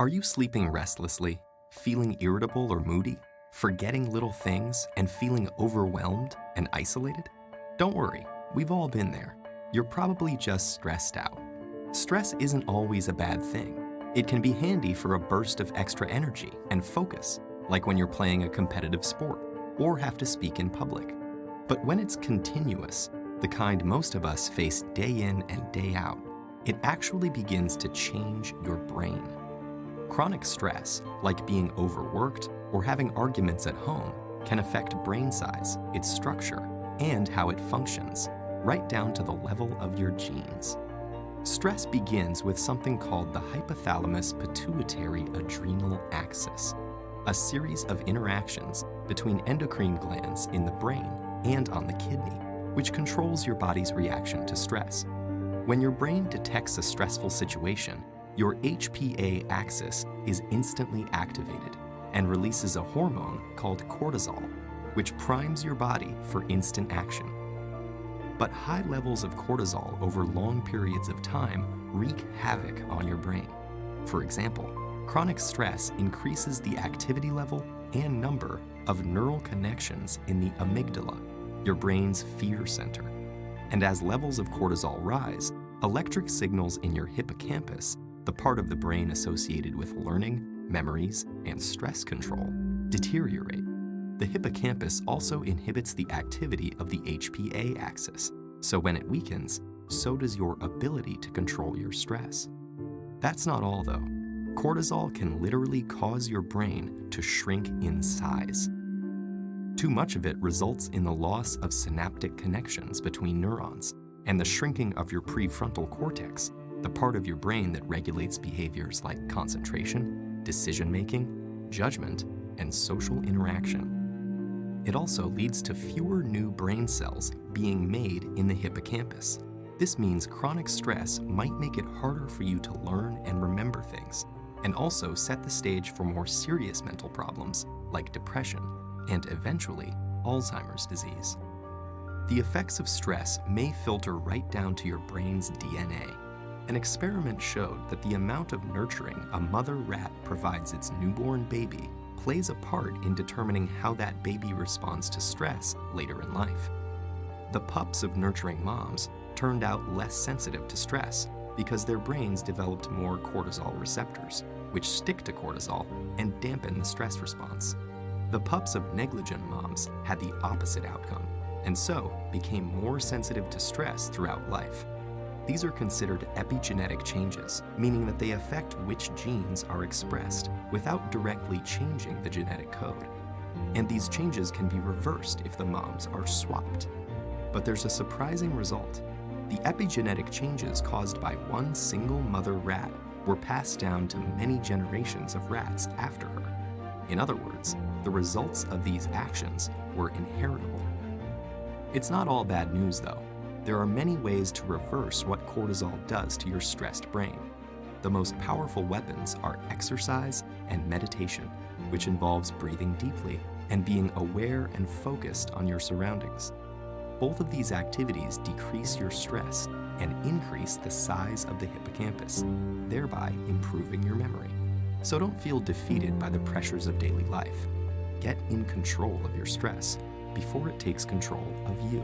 Are you sleeping restlessly, feeling irritable or moody, forgetting little things, and feeling overwhelmed and isolated? Don't worry, we've all been there. You're probably just stressed out. Stress isn't always a bad thing. It can be handy for a burst of extra energy and focus, like when you're playing a competitive sport or have to speak in public. But when it's continuous, the kind most of us face day in and day out, it actually begins to change your brain. Chronic stress, like being overworked or having arguments at home, can affect brain size, its structure, and how it functions, right down to the level of your genes. Stress begins with something called the hypothalamus pituitary adrenal axis, a series of interactions between endocrine glands in the brain and on the kidney, which controls your body's reaction to stress. When your brain detects a stressful situation, your HPA axis is instantly activated and releases a hormone called cortisol, which primes your body for instant action. But high levels of cortisol over long periods of time wreak havoc on your brain. For example, chronic stress increases the activity level and number of neural connections in the amygdala, your brain's fear center. And as levels of cortisol rise, electric signals in your hippocampus, the part of the brain associated with learning, memories, and stress control, deteriorate. The hippocampus also inhibits the activity of the HPA axis, so when it weakens, so does your ability to control your stress. That's not all though. Cortisol can literally cause your brain to shrink in size. Too much of it results in the loss of synaptic connections between neurons and the shrinking of your prefrontal cortex, the part of your brain that regulates behaviors like concentration, decision making, judgment, and social interaction. It also leads to fewer new brain cells being made in the hippocampus. This means chronic stress might make it harder for you to learn and remember things, and also set the stage for more serious mental problems like depression and eventually Alzheimer's disease. The effects of stress may filter right down to your brain's DNA. An experiment showed that the amount of nurturing a mother rat provides its newborn baby plays a part in determining how that baby responds to stress later in life. The pups of nurturing moms turned out less sensitive to stress because their brains developed more cortisol receptors, which stick to cortisol and dampen the stress response. The pups of negligent moms had the opposite outcome, and so became more sensitive to stress throughout life. These are considered epigenetic changes, meaning that they affect which genes are expressed without directly changing the genetic code. And these changes can be reversed if the moms are swapped. But there's a surprising result. The epigenetic changes caused by one single mother rat were passed down to many generations of rats after her. In other words, the results of these actions were inheritable. It's not all bad news though. There are many ways to reverse what cortisol does to your stressed brain. The most powerful weapons are exercise and meditation, which involves breathing deeply and being aware and focused on your surroundings. Both of these activities decrease your stress and increase the size of the hippocampus, thereby improving your memory. So don't feel defeated by the pressures of daily life. Get in control of your stress before it takes control of you.